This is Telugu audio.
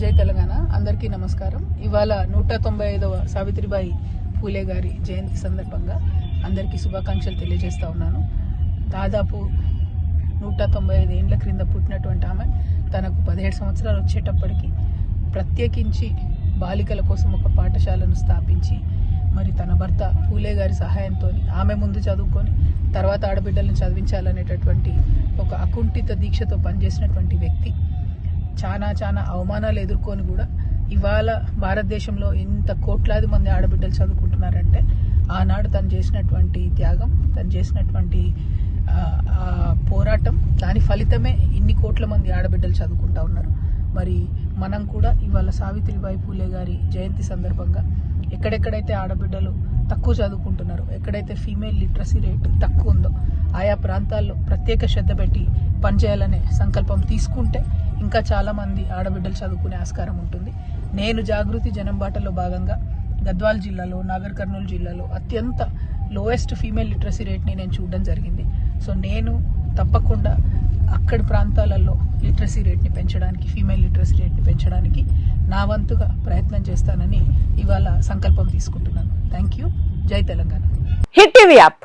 జై తెలంగాణ. అందరికీ నమస్కారం. ఇవాళ నూట తొంభై ఐదవ సావిత్రిబాయి పూలే గారి జయంతి సందర్భంగా అందరికీ శుభాకాంక్షలు తెలియజేస్తూ ఉన్నాను. దాదాపు నూట తొంభై ఐదు ఏండ్ల క్రింద పుట్టినటువంటి ఆమె తనకు పదిహేడు సంవత్సరాలు వచ్చేటప్పటికి ప్రత్యేకించి బాలికల కోసం ఒక పాఠశాలను స్థాపించి మరి తన భర్త పూలే గారి సహాయంతో ఆమె ముందు చదువుకొని తర్వాత ఆడబిడ్డలను చదివించాలనేటటువంటి ఒక అకుంఠిత దీక్షతో పనిచేసినటువంటి వ్యక్తి. చాలా చాలా అవమానాలు ఎదుర్కొని కూడా ఇవాళ భారతదేశంలో ఇంత కోట్లాది మంది ఆడబిడ్డలు చదువుకుంటున్నారంటే ఆనాడు తను చేసినటువంటి త్యాగం తను చేసినటువంటి పోరాటం దాని ఫలితమే ఇన్ని కోట్ల మంది ఆడబిడ్డలు చదువుకుంటా ఉన్నారు. మరి మనం కూడా ఇవాళ సావిత్రిబాయి పూలే గారి జయంతి సందర్భంగా ఎక్కడెక్కడైతే ఆడబిడ్డలు తక్కువ చదువుకుంటున్నారో ఎక్కడైతే ఫీమేల్ లిటరసీ రేట్ తక్కువ ఉందో ఆయా ప్రాంతాల్లో ప్రత్యేక శ్రద్ధ పెట్టి పనిచేయాలనే సంకల్పం తీసుకుంటే ఇంకా చాలామంది ఆడబిడ్డలు చదువుకునే ఆస్కారం ఉంటుంది. నేను జాగృతి జనం బాటలో భాగంగా గద్వాల్ జిల్లాలో నాగర్ కర్నూలు జిల్లాలో అత్యంత లోయెస్ట్ ఫీమేల్ లిటరసీ రేట్ని నేను చూడడం జరిగింది. సో నేను తప్పకుండా అక్కడి ప్రాంతాలలో లిటరసీ రేట్ని పెంచడానికి ఫీమేల్ లిటరసీ రేట్ని పెంచడానికి నా వంతుగా ప్రయత్నం చేస్తానని ఇవాళ సంకల్పం తీసుకుంటున్నాను. థ్యాంక్ యూ జై తెలంగాణ. Hit TV app.